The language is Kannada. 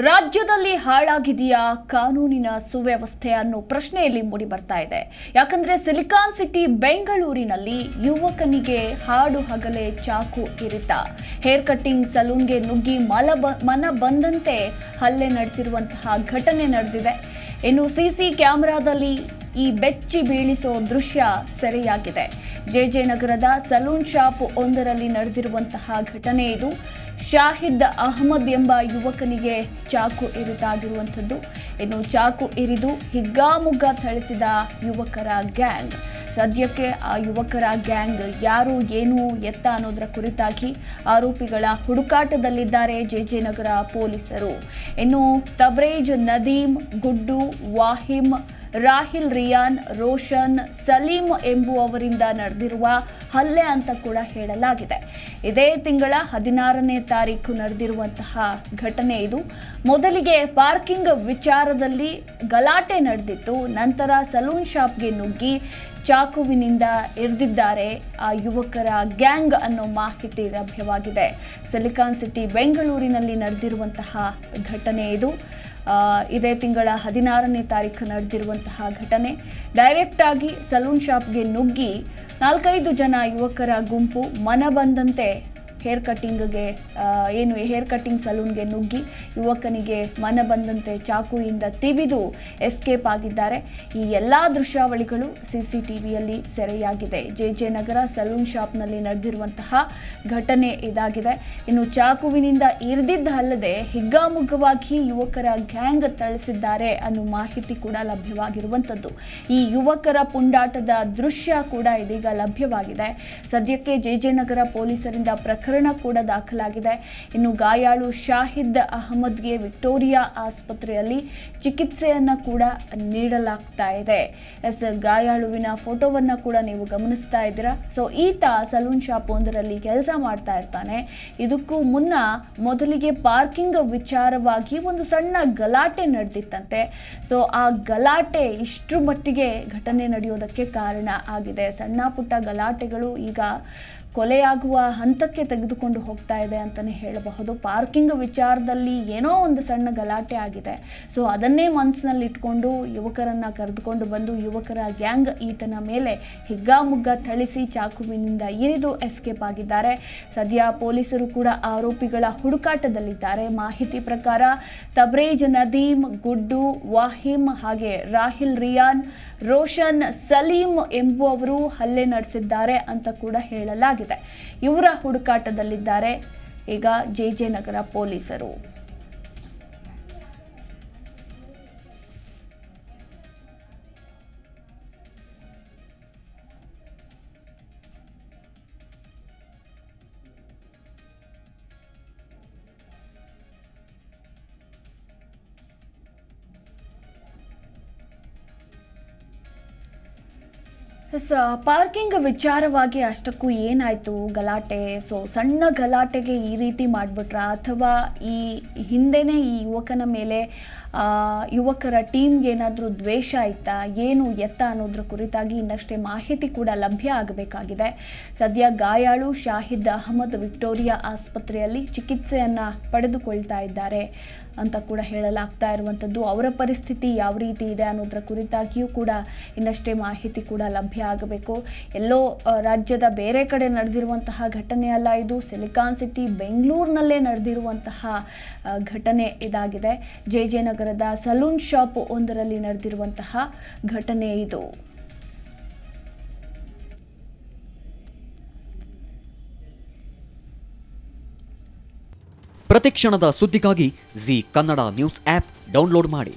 ರಾಜ್ಯದಲ್ಲಿ ಹಾಳಾಗಿದೆಯಾ ಕಾನೂನಿನ ಸುವ್ಯವಸ್ಥೆ ಅನ್ನೋ ಪ್ರಶ್ನೆಯಲ್ಲಿ ಮೂಡಿ ಬರ್ತಾ ಇದೆ. ಯಾಕಂದ್ರೆ ಸಿಲಿಕಾನ್ ಸಿಟಿ ಬೆಂಗಳೂರಿನಲ್ಲಿ ಯುವಕನಿಗೆ ಹಾಡು ಹಗಲೆ ಚಾಕು ಇರಿತ. ಹೇರ್ ಕಟ್ಟಿಂಗ್ ಸಲೂನ್ಗೆ ನುಗ್ಗಿ ಮಲ ಬ- ಮನ ಬಂದಂತೆ ಹಲ್ಲೆ ನಡೆಸಿರುವಂತಹ ಘಟನೆ ನಡೆದಿದೆ. ಇನ್ನು ಸಿಸಿ ಕ್ಯಾಮೆರಾದಲ್ಲಿ ಈ ಬೆಚ್ಚಿ ಬೀಳಿಸೋ ದೃಶ್ಯ ಸೆರೆಯಾಗಿದೆ. ಜೆಜೆ ನಗರದ ಸಲೂನ್ ಶಾಪ್ ಒಂದರಲ್ಲಿ ನಡೆದಿರುವಂತಹ ಘಟನೆ ಇದು. ಶಾಹಿದ್ ಅಹಮದ್ ಎಂಬ ಯುವಕನಿಗೆ ಚಾಕು ಇರಿತಾಗಿರುವಂಥದ್ದು ಇನ್ನು ಚಾಕು ಇರಿದು ಹಿಗ್ಗಾಮುಗ್ಗ ಥಳಿಸಿದ ಯುವಕರ ಗ್ಯಾಂಗ್. ಸದ್ಯಕ್ಕೆ ಆ ಯುವಕರ ಗ್ಯಾಂಗ್ ಯಾರು, ಏನು, ಎತ್ತ ಅನ್ನೋದರ ಕುರಿತಾಗಿ ಆರೋಪಿಗಳ ಹುಡುಕಾಟದಲ್ಲಿದ್ದಾರೆ ಜೆಜೆ ನಗರ ಪೊಲೀಸರು. ಇನ್ನು ತಬ್ರೇಜ್ ನದೀಮ್, ಗುಡ್ಡು, ವಾಹಿಮ್ ರಾಹಿಲ್, ರಿಯಾನ್, ರೋಷನ್, ಸಲೀಂ ಎಂಬುವವರಿಂದ ನಡೆದಿರುವ ಹಲ್ಲೆ ಅಂತ ಕೂಡ ಹೇಳಲಾಗಿದೆ. ಇದೇ ತಿಂಗಳ ಹದಿನಾರನೇ ತಾರೀಕು ನಡೆದಿರುವಂತಹ ಘಟನೆ ಇದು. ಮೊದಲಿಗೆ ಪಾರ್ಕಿಂಗ್ ವಿಚಾರದಲ್ಲಿ ಗಲಾಟೆ ನಡೆದಿತ್ತು. ನಂತರ ಸಲೂನ್ ಶಾಪ್ಗೆ ನುಗ್ಗಿ ಚಾಕುವಿನಿಂದ ಇರಿದಿದ್ದಾರೆ ಆ ಯುವಕರ ಗ್ಯಾಂಗ್ ಅನ್ನೋ ಮಾಹಿತಿ ಲಭ್ಯವಾಗಿದೆ. ಸಿಲಿಕಾನ್ ಸಿಟಿ ಬೆಂಗಳೂರಿನಲ್ಲಿ ನಡೆದಿರುವಂತಹ ಘಟನೆ ಇದು. ಇದೇ ತಿಂಗಳ ಹದಿನಾರನೇ ತಾರೀಕು ನಡೆದಿರುವಂತಹ ಘಟನೆ. ಡೈರೆಕ್ಟ್ ಆಗಿ ಸಲೂನ್ ಶಾಪ್ಗೆ ನುಗ್ಗಿ ನಾಲ್ಕೈದು ಜನ ಯುವಕರ ಗುಂಪು ಮನ ಬಂದಂತೆ ಹೇರ್ ಕಟ್ಟಿಂಗ್ಗೆ ಏನು ಹೇರ್ ಕಟ್ಟಿಂಗ್ ಸಲೂನ್ಗೆ ನುಗ್ಗಿ ಯುವಕನಿಗೆ ಮನ ಬಂದಂತೆ ಚಾಕುವಿಂದ ತಿವಿದು ಎಸ್ಕೇಪ್ ಆಗಿದ್ದಾರೆ. ಈ ಎಲ್ಲ ದೃಶ್ಯಾವಳಿಗಳು ಸಿ ಸಿ ಟಿ ವಿಯಲ್ಲಿ ಸೆರೆಯಾಗಿದೆ. ಜೆ ಜೆ ನಗರ ಸಲೂನ್ ಶಾಪ್ನಲ್ಲಿ ನಡೆದಿರುವಂತಹ ಘಟನೆ ಇದಾಗಿದೆ. ಇನ್ನು ಚಾಕುವಿನಿಂದ ಇರಿದಿದ್ದಲ್ಲದೆ ಹಿಗ್ಗಾಮುಗ್ಗವಾಗಿ ಯುವಕರ ಗ್ಯಾಂಗ್ ತಳಿಸಿದ್ದಾರೆ ಅನ್ನೋ ಮಾಹಿತಿ ಕೂಡ ಲಭ್ಯವಾಗಿರುವಂಥದ್ದು. ಈ ಯುವಕರ ಪುಂಡಾಟದ ದೃಶ್ಯ ಕೂಡ ಇದೀಗ ಲಭ್ಯವಾಗಿದೆ. ಸದ್ಯಕ್ಕೆ ಜೆ ಜೆ ನಗರ ಪೊಲೀಸರಿಂದ ಪ್ರಕರಣ ಕೂಡ ದಾಖಲಾಗಿದೆ. ಇನ್ನು ಗಾಯಾಳು ಶಾಹಿದ್ ಅಹಮದ್ಗೆ ವಿಕ್ಟೋರಿಯಾ ಆಸ್ಪತ್ರೆಯಲ್ಲಿ ಚಿಕಿತ್ಸೆಯನ್ನ ಕೂಡ ನೀಡಲಾಗ್ತಾ ಇದೆ. ಎಸ್, ಗಾಯಾಳುವಿನ ಫೋಟೋವನ್ನ ಕೂಡ ನೀವು ಗಮನಿಸ್ತಾ ಇದ್ದೀರಾ? ಸೊ, ಈತ ಸಲೂನ್ ಶಾಪ್ ಒಂದರಲ್ಲಿ ಕೆಲಸ ಮಾಡ್ತಾ ಇರ್ತಾನೆ. ಇದಕ್ಕೂ ಮುನ್ನ ಮೊದಲಿಗೆ ಪಾರ್ಕಿಂಗ್ ವಿಚಾರವಾಗಿ ಒಂದು ಸಣ್ಣ ಗಲಾಟೆ ನಡೆದಿತ್ತಂತೆ. ಸೊ, ಆ ಗಲಾಟೆ ಇಷ್ಟರ ಮಟ್ಟಿಗೆ ಘಟನೆ ನಡೆಯೋದಕ್ಕೆ ಕಾರಣ ಆಗಿದೆ. ಸಣ್ಣ ಪುಟ್ಟ ಗಲಾಟೆಗಳು ಈಗ ಕೊಲೆಯಾಗುವ ಹಂತಕ್ಕೆ ತೆಗೆದುಕೊಂಡು ಹೋಗ್ತಾ ಇದೆ ಅಂತಲೇ ಹೇಳಬಹುದು. ಪಾರ್ಕಿಂಗ್ ವಿಚಾರದಲ್ಲಿ ಏನೋ ಒಂದು ಸಣ್ಣ ಗಲಾಟೆ ಆಗಿದೆ. ಸೊ ಅದನ್ನೇ ಮನಸ್ಸಿನಲ್ಲಿ ಇಟ್ಕೊಂಡು ಯುವಕರನ್ನು ಕರೆದುಕೊಂಡು ಬಂದು ಯುವಕರ ಗ್ಯಾಂಗ್ ಈತನ ಮೇಲೆ ಹಿಗ್ಗಾಮುಗ್ಗ ಥಳಿಸಿ ಚಾಕುವಿನಿಂದ ಇರಿದು ಎಸ್ಕೇಪ್ ಆಗಿದ್ದಾರೆ. ಸದ್ಯ ಪೊಲೀಸರು ಕೂಡ ಆರೋಪಿಗಳ ಹುಡುಕಾಟದಲ್ಲಿದ್ದಾರೆ. ಮಾಹಿತಿ ಪ್ರಕಾರ, ತಬ್ರೇಜ್ ನದೀಮ್ ಗುಡ್ಡು, ವಾಹಿಮ್ ಹಾಗೆ ರಾಹಿಲ್ ರಿಯಾನ್, ರೋಷನ್ ಸಲೀಂ ಎಂಬುವವರು ಹಲ್ಲೆ ನಡೆಸಿದ್ದಾರೆ ಅಂತ ಕೂಡ ಹೇಳಲಾಗಿದೆ. ಇವರ ಹುಡುಕಾಟದಲ್ಲಿದ್ದಾರೆ ಈಗ ಜೆ ಜೆ ನಗರ ಪೊಲೀಸರು. ಎಸ್ ಪಾರ್ಕಿಂಗ್ ವಿಚಾರವಾಗಿ ಅಷ್ಟಕ್ಕೂ ಏನಾಯಿತು? ಗಲಾಟೆ. ಸೊ ಸಣ್ಣ ಗಲಾಟೆಗೆ ಈ ರೀತಿ ಮಾಡಿಬಿಟ್ರ? ಅಥವಾ ಈ ಹಿಂದೆನೇ ಈ ಯುವಕನ ಮೇಲೆ ಯುವಕರ ಟೀಮ್ಗೆ ಏನಾದರೂ ದ್ವೇಷ ಆಯ್ತಾ ಏನು ಎತ್ತ ಅನ್ನೋದ್ರ ಕುರಿತಾಗಿ ಇನ್ನಷ್ಟೇ ಮಾಹಿತಿ ಕೂಡ ಲಭ್ಯ ಆಗಬೇಕಾಗಿದೆ. ಸದ್ಯ ಗಾಯಾಳು ಶಾಹಿದ್ ಅಹಮದ್ ವಿಕ್ಟೋರಿಯಾ ಆಸ್ಪತ್ರೆಯಲ್ಲಿ ಚಿಕಿತ್ಸೆಯನ್ನು ಪಡೆದುಕೊಳ್ತಾ ಇದ್ದಾರೆ ಅಂತ ಕೂಡ ಹೇಳಲಾಗ್ತಾ ಇರುವಂಥದ್ದು ಅವರ ಪರಿಸ್ಥಿತಿ ಯಾವ ರೀತಿ ಇದೆ ಅನ್ನೋದ್ರ ಕುರಿತಾಗಿಯೂ ಕೂಡ ಇನ್ನಷ್ಟೇ ಮಾಹಿತಿ ಕೂಡ ಲಭ್ಯ ಆಗಬೇಕು. ಎಲ್ಲೋ ರಾಜ್ಯದ ಬೇರೆ ಕಡೆ ನಡೆದಿರುವಂತಹ ಘಟನೆ ಅಲ್ಲ ಇದು. ಸಿಲಿಕಾನ್ ಸಿಟಿ ಬೆಂಗಳೂರಿನಲ್ಲೇ ನಡೆದಿರುವಂತಹ ಘಟನೆ ಇದಾಗಿದೆ. ಜೆ ಜೆ ನಗರದ ಸಲೂನ್ ಶಾಪ್ ಒಂದರಲ್ಲಿ ನಡೆದಿರುವಂತಹ ಘಟನೆ ಇದು. ಪ್ರತಿಕ್ಷಣದ ಸುದ್ದಿಗಾಗಿ Zee Kannada news app download ಮಾಡಿ.